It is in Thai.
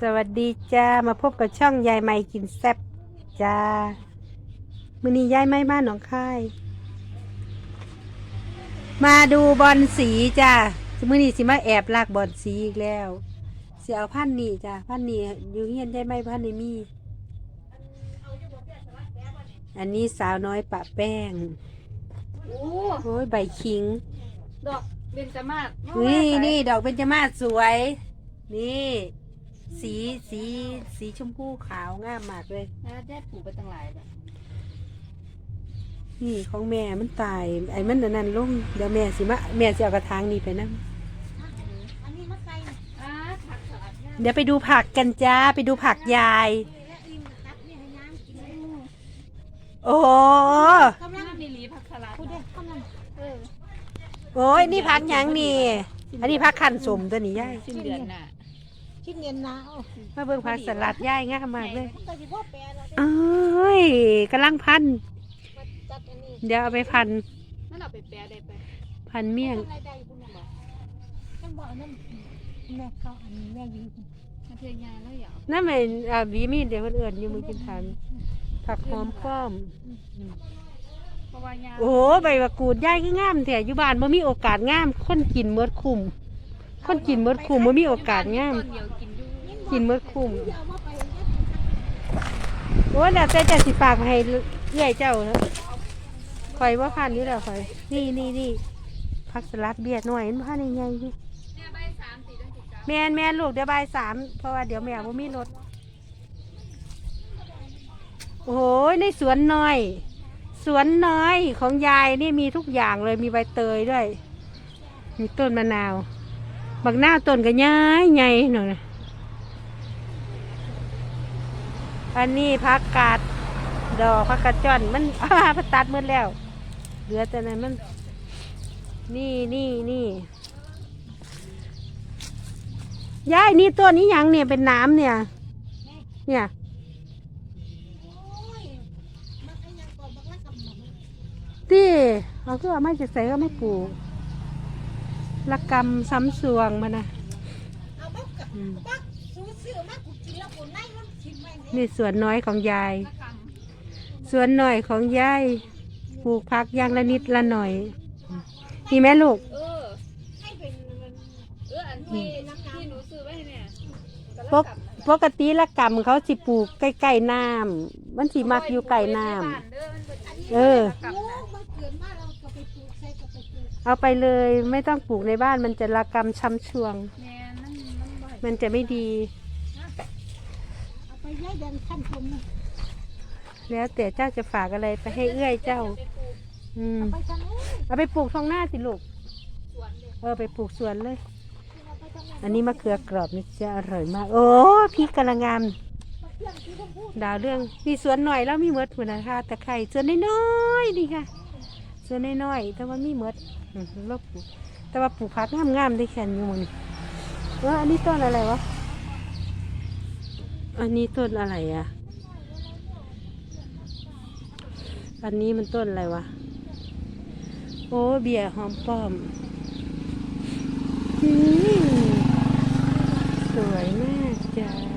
สวัสดีจ้ามาพบกับช่องยายไม่กินแซ่บจ้ามือนี้ยายไม่บ้านหนองคายมาดูบอลสีจ้ามือนี้สิมาแอบลากบอลสีอีกแล้วเสียเอาพันนี่จ้าพันนี่อยู่เฮียนยายไม่พันนี่มี อันนี้สาวน้อยปะแป้งโอ้โอ้ยใบคิง ดอกเบญจมาศนี่นี่ดอกเบญจมาศสวย นี่ สีสีสีชมพูขาวงามมากเลย แล้วได้ปลูกไปตั้งหลายแบบนี่ของแม่มันตาย ไอ้มันอันนั่นลงเดี๋ยวแม่สิมาแม่สิเอากระถางนี่ไปนะอันนี้มะไก่อ่าผักสลัดเนี่ยเดี๋ยวไปดูผักกันจ้าไปดูผักยาย และอิมตัดเนี่ยให้ย่างกินโอ้โหกำลังน้ำมีหลีผักสลัดพูดเด้กำลังเออโอ้ยนี่ผักหยังนี่ อันนี้ผักขันสมตัวนี้ยายสิ้นเดือนน่ะ ชิ้นเย็นนะเอามาเบิ่งผักสลัดยายงามมากเลยมันก็สิพ่อแปรแล้วเอ้ยกำลังพันมาจัดอันนี้เดี๋ยวเอาไปพัน นั่นเอาไปแปรได้ไปพันเมี่ยง อะไรใดคุณบอกฉันบอกนั่นแม่เขาอันนี้แม่วีมาเทียนยาแล้วอย่าเอานั่นเป็นอ่าบีมีดเดี๋ยวคนอื่นอยู่มือกินทานผักหอมป้อม เพราะว่ายาโอ้โหใบมะกรูดย่ายก็งามแถอยู่บ้านบ่มีโอกาสงาม คนกินเมดคุ้ม คนกินเมดคุ้มบ่มีโอกาสงามต้นเดียกินอยู่กินมดคุ้มเดี๋ยวเอามาไปโอ้แล้วแต่จะสิฝากมาให้เอื้อยเจ้าเนอะข่อยว่าพันนี่แหละข่อย นี่นี่นี่ผักสลัดเบียดหน่อยมันพันยังไงอยู่เนี่ยใบสามสี่ต้องติดกับแม่นแม่นลูกเดี๋ยวบ่ายสามเพราะว่าเดี๋ยวแม่บ่มีรถโอ้โหในสวนน้อย สวนน้อยของยายนี่มีทุกอย่างเลยมีใบเตยด้วย มีต้นมะนาว บักหน้าต้นก็ย้ายใหญ่หน่อยอันนี้พักกาดดอกพักกาดจอนมันอ้าพัตัดหมดแล้ว เหลือแต่นั้นมัน นี่นี่นี่ยายนี่ต้นนี้ยังเนี่ยเป็นน้ำเนี่ย เนี่ยที่เอาคือว่าไม่จะใส่ก็ไม่ปลูก ละกรรมซ้ำสวงมานะเอาบักกับอืมบักซื้อซื้อมากูกินแล้วกูไล่มันชิมแม่งนี่สวนน้อยของยายมะกสวนหน่อยของยายปลูกผักอย่างละนิดละหน่อยนี่แม่ลูกำเออให้เป็นเงินเอออันที่ที่หนูซื้อไว้เนี่ยปกปกติละกรรมเขาสิปลูกใกล้ๆน้ำมันสิมักอยู่ใกล้น้ำเออโอ้มัน เกิดมาเราก็ไปปลูกใส่ก็ไปปลูกเอาไปเลยไม่ต้องปลูกในบ้านมันจะละกรรมช้ำชวง แม่นั่นมันบ่อยมันจะไม่ดี เอาไปย้ายแดนขั้นชมนะแล้วแต่เจ้าจะฝากอะไรไปให้เอื้อยเจ้า อืมไปทางนู้นเอาไปปลูกทางหน้าสิลูก สวนเลยเออไปปลูกสวนเลย เอาไปทางนั้นอันนี้มะเขือกรอบนี่จะอร่อยมาก โอ้พริกกำลังงามเครื่องที่เขาพูดดาวเรื่องมีสวนหน่อยแล้วมีเมดเหมือนนะคะตะไคร้สวนน้อยๆนี่ค่ะ สวนน้อยๆแต่ว่ามีเมดล้วปลูกแต่ว่าปลูกผักงามๆได้แค่นี้มันเอออันนี้ต้นอะไรวะ อันนี้ต้นอะไรอะ อันนี้มันต้นอะไรวะ โอ้เบียร์หอมป้อมอืมสวยมากจ้า